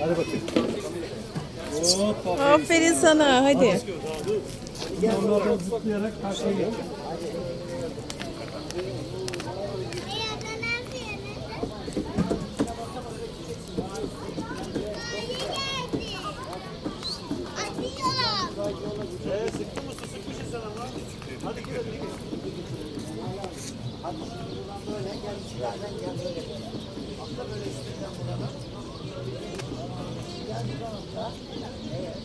Hadi bakayım. Aferin sana hadi. Onlardan zıplayarak geç böyle gençlerden geldi. Akla böyle üstünden buradan. Geldi bana Evet.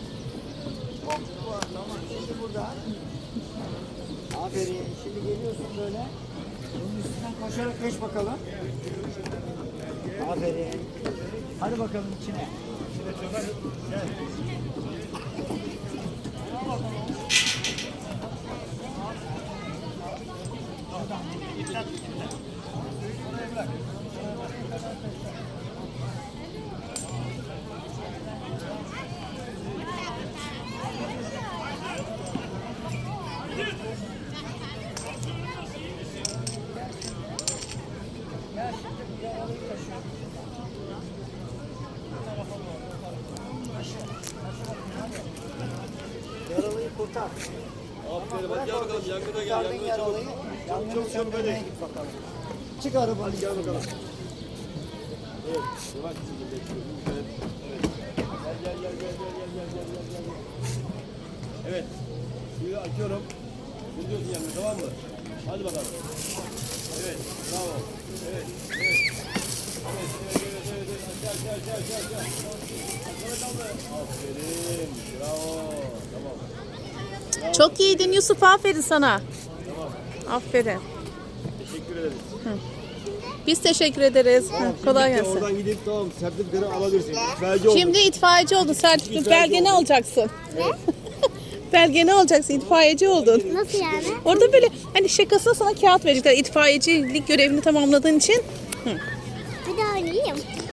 Hop bu adama. Şimdi burada. Aferin. Şimdi geliyorsun böyle. Bunun üstünden koşarak geç bakalım. Aferin. Hadi bakalım içine. Gel. Thank you. Kurtar. Aferin bak gel bakalım yangına gel yangına yaralıyı. Yangını Çabuk çabuk hadi. git bakalım. Çık arabanı. Gel bakalım. Evet. Yavaş kızım bekliyorum. Evet. Gel gel gel gel gel gel gel gel gel gel. Evet. Suyu açıyorum. Sürüyorsun yangını tamam mı? Hadi bakalım. Evet. Bravo. Evet. Evet. Evet, evet, evet, evet, aşağı, aşağı, aşağı, aşağı. Aşağı kaldı. Aferin. Bravo. Çok iyiydin Yusuf aferin sana. Aferin. Teşekkür ederiz. Biz teşekkür ederiz. Heh, Kolay gelsin. Oradan gidip tamam sertifikatı alabilirsin. İtfaiyeci oldun. Şimdi itfaiyeci oldun. Sertifika belgeni oldun. alacaksın. belgeni alacaksın. itfaiyeci oldun. Nasıl yani? Orada böyle hani şakasına sana kağıt verecekler. İtfaiyecilik görevini tamamladığın için. Bir daha oynayayım.